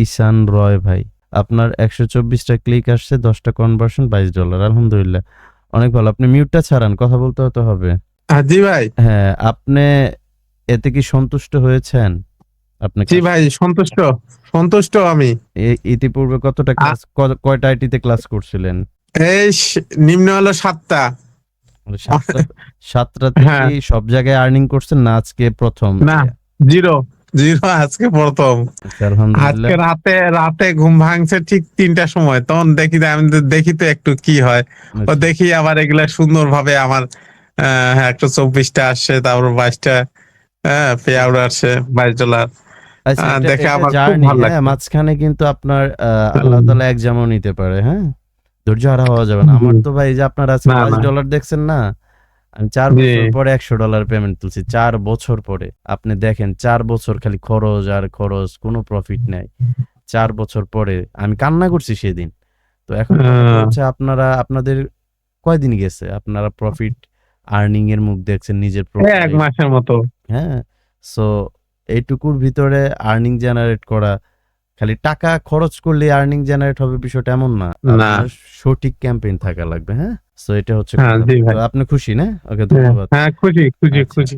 ঈশান রয় ভাই। আপনার একশো চব্বিশটা ক্লিক আসছে দশটা কনভার্সন বাইশ ডলার আলহামদুলিল্লাহ। অনেক ভালো। আপনি মিউটটা ছাড়ান কথা বলতে হতে হবে। হ্যাঁ, জি ভাই। হ্যাঁ আপনি এতে কি সন্তুষ্ট হয়েছেন? আপনি জি ভাই সন্তুষ্ট। সন্তুষ্ট আমি। ইতিপূর্বে কতটা ক্লাস কয়টা আইটিতে ক্লাস করছিলেন? এই নিম্ন হলো সাতটা। সাতটা- সাতটা থেকে হ্যাঁ। সব জায়গায় আর্নিং করছেন না আজকে প্রথম? না। জিরো জিরো আজকে প্রথম। আজকে রাতে রাতে ঘুম ভাঙছে ঠিক তিনটার সময়। তখন দেখি আমি তো দেখি তো একটু কি হয়। ও আচ্ছা, দেখি আবার এগুলা সুন্দর ভাবে আমার একটা চব্বিশটা আসছে তারপর বাইশটা হ্যাঁ পে আউট আসছে বাইশ ডলার আচ্ছা, দেখে আমার খুব ভালো হ্যাঁ, লাগছে। মাঝখানে কিন্তু আপনার আল্লাহ তালা এক্সামও নিতে পারে হ্যাঁ? ধৈর্য হারা হওয়া যাবে না। আমার তো ভাই যে আপনার আজকে পাঁচ ডলার দেখছেন না আমি চার বছর পরে একশো ডলার পেমেন্ট তুলছি। চার বছর পরে আপনি দেখেন চার বছর খালি খরচ আর খরচ কোনো প্রফিট নাই। চার বছর পরে আমি কান্না করছি সেদিন। তো এখন হচ্ছে আপনারা আপনাদের কয়দিন গেছে? আপনারা প্রফিট আর্নিং এর মুখ দেখছেন নিজের এক মাসের মতো। হ্যাঁ সো এইটুকুর ভিতরে আর্নিং জেনারেট করা খালি টাকা খরচ করলে আর্নিং জেনারেট হবে বিষয়টা এমন না। সঠিক ক্যাম্পেইন থাকা লাগবে হ্যাঁ? সো এটা হচ্ছে হ্যাঁ, আপনি খুশি না? ওকে ধন্যবাদ। হ্যাঁ খুশি খুশি আচ্ছা। খুশি।